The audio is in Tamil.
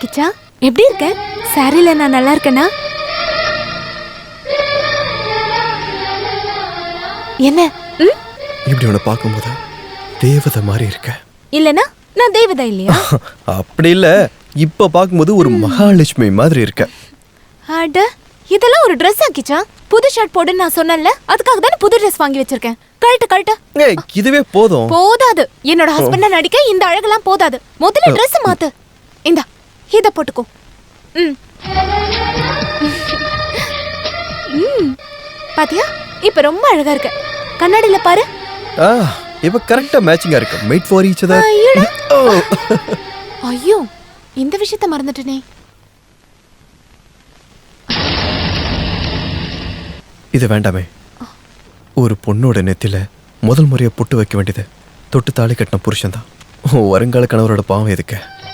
கிச்சா? எப்படி இருக்க? சாரில நான் நல்லா இருக்கேனா? என்ன? ம்? இப்படி உன்னை பார்க்கும்போது தேவதை மாதிரி இருக்க. இல்லனா நான் தேவதா இல்லையா? அப்படி இல்ல. இப்ப பார்க்கும்போது ஒரு மகாலட்சுமி மாதிரி இருக்க. அட இதெல்லாம் ஒரு Dress ஆக்கிச்சா புது ஷர்ட் போடுன்னு நான் சொன்னேன்ல அதுக்காக தானே புது Dress வாங்கி வச்சிருக்கேன். கழட்டு கழட்டு. ஏய் இதுவே போதும். போதாது. என்னோட ஹஸ்பண்ட நடிக்க இந்த அழகெல்லாம் போதாது. முதல்ல Dress மாத்து. இத போட்டுக்கோ. ம். ம். பாத்தியா? இப்ப ரொம்ப அழகா இருக்க. கண்ணாடியில பாரு. ஆ இப்ப கரெக்டா மேட்சிங்கா இருக்கு. மேட் ஃபார் ஈச் அதர் ஐயடா. ஐயோ இந்த விஷயத்த மறந்துட்டேனே. இது வேண்டாமே. ஒரு பொண்ணோட நெத்தில முதல் முறையா பொட்டு வைக்க வேண்டியது தொட்டு தாலி கட்டின புருஷன் தான் வருங்கால கணவரோட பாவம் எதுக்கு?